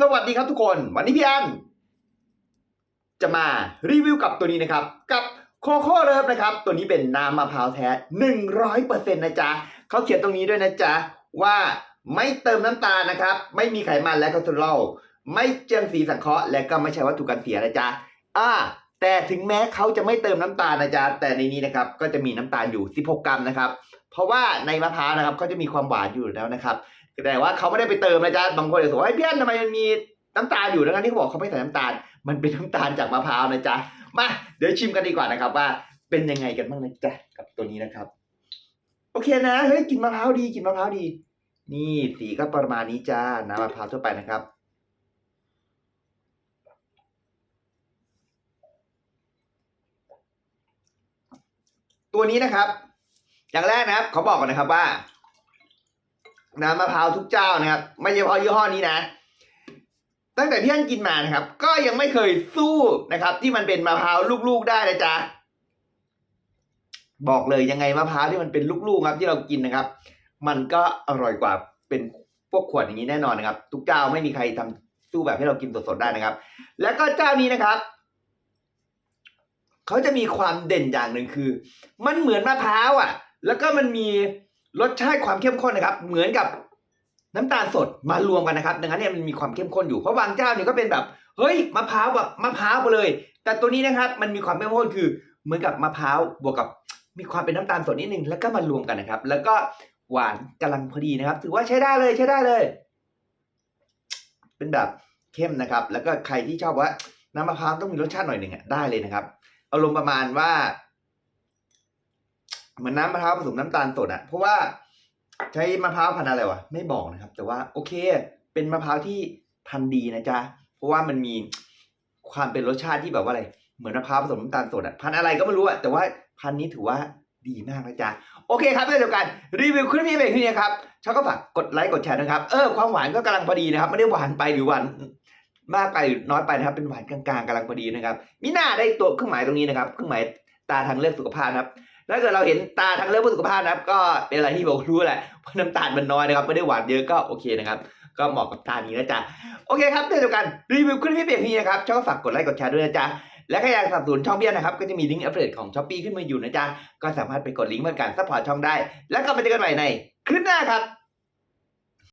สวัสดีครับทุกคน วันนี้พี่อันจะมารีวิวกับตัวนี้นะครับ กับโคโค่เลิฟนะครับ ตัวนี้เป็นน้ำมะพร้าวแท้100%นต์นะจ๊ะเขาเขียนตรงนี้ด้วยนะจ๊ะ ว่าไม่เติมน้ำตาลนะครับ ไม่มีไขมันและคอเลสเตอรอลไม่เจือสีสังเคราะห์และก็ไม่ใช่วัตถุกันเสียนะจ๊ะอ่าแต่ถึงแม้เขาจะไม่เติมน้ำตาลนะจ๊ะแต่ในนี้นะครับก็จะมีน้ำตาลอยู่ 16 กรัมนะครับ เพราะว่าในมะพร้าวนะครับเขาจะมีความหวานอยู่แล้วนะครับ แต่ว่าเขาไม่ได้ไปเติมนะจ๊ะบางคนจะสงสัยเฮ้ยพี่อันทำไมมันมีน้ำตาลอยู่ทั้งที่เขาบอกเขาไม่ใส่น้ำตาล มันเป็นน้ำตาลจากมะพร้าวนะจ๊ะมาเดี๋ยวชิมกันดีกว่านะครับว่าเป็นยังไงกันบ้างนะจ๊ะกับตัวนี้นะครับ โอเคนะเฮ้ยกลินมะพร้าวดีกลินมะพร้าวดี นี่สีก็ประมาณนี้จ้าน้ำมะพร้าวทั่วไปนะครับตัวนี้นะครับ อย่างแรกนะครับเขาบอกก่อนนะครับว่า น้ำมะพร้าวทุกเจ้านะครับ ไม่เฉพาะยี่ห้อนี้นะ ตั้งแต่พี่อันกินมานะครับ ก็ยังไม่เคยสู้นะครับ ที่มันเป็นมะพร้าวลูกๆได้นะจ๊ะบอกเลยยังไงมะพร้าวที่มันเป็นลูกๆครับ ที่เรากินนะครับ มันก็อร่อยกว่าเป็นพวกขวดอย่างนี้แน่นอนนะครับ ทุกเจ้าไม่มีใครทำสู้แบบให้เรากินสดๆได้นะครับ แล้วก็เจ้านี้นะครับเขาจะมีความเด่นอย่างหนึ่งคือ มันเหมือนมะพร้าวอะ แล้วก็มันมี รสชาติความเข้มข้นนะครับ เหมือนกับน้ำตาลสดมารวมกันนะครับ ดังนั้นเนี่ยมันมีความเข้มข้นอยู่เพราะบางเจ้าเนี่ยก็เป็นแบบเฮ้ยมะพร้าวแบบมะพร้าวไปเลย แต่ตัวนี้นะครับมันมีความเข้มข้นคือเหมือนกับมะพร้าวบวกกับมีความเป็นน้ำตาลสดนิดนึงแล้วก็มารวมกันนะครับ แล้วก็หวานกำลังพอดีนะครับ ถือว่าใช้ได้เลยใช้ได้เลย เป็นแบบเข้มนะครับ แล้วก็ใครที่ชอบว่าน้ำมะพร้าวต้องมีรสชาติหน่อยหนึ่งอะได้เลยนะครับอารมณ์ประมาณว่า เหมือนน้ำมะพร้าวผสมน้ำตาลสดอะเพราะว่าใช้มะพร้าวพันธุ์อะไรวะไม่บอกนะครับ แต่ว่าโอเค เป็นมะพร้าวที่พันธุ์ดีนะจ๊ะเพราะว่ามันมีความเป็นรสชาติที่แบบว่าอะไร เหมือนมะพร้าวผสมน้ำตาลสดอะพันธุ์อะไรก็ไม่รู้อะแต่ว่าพันธุ์นี้ถือว่าดีมากนะจ๊ะโอเคครับเรื่องเดียวกันรีวิวคลิปนี้เป็นที่นี้ครับชอบก็ฝากกดไลค์กดแชร์นะครับเออความหวานก็กำลังพอดีนะครับ ไม่ได้หวานไปหรือหวานมากไปหรือน้อยไปนะครับ เป็นหวานกลางๆกำลังพอดีนะครับมีหน้าได้ตัวเครื่องหมายตรงนี้นะครับ เครื่องหมายตาทางเลือกสุขภาพนะครับ ถ้าเกิดเราเห็นตาทางเรื่อสุขภาพนะครับ ก็เป็นอะไรที่ผมรู้แหละว่าน้ำตาลมันน้อยนะครับไม่ได้หวานเยอะก็โอเคนะครับก็เหมาะกับตานี้นะจ๊ะโอเคครับเช่นเดียวกันรีวิวคลิปพี่เปียกพีนะครับชอบก็ฝากกดไลค์กดแชร์ด้วยนะจ๊ะและใครอยากสนับสนุนช่องเบี้ยนะครับก็จะมีลิงก์อัปเดตของช้อปปี้ขึ้นมาอยู่นะจ๊ะก็สามารถไปกดลิงก์เหมือนกันซัพพอร์ตช่องได้ แล้วก็ไปเจอกันใหม่ในคลิปหน้าครับ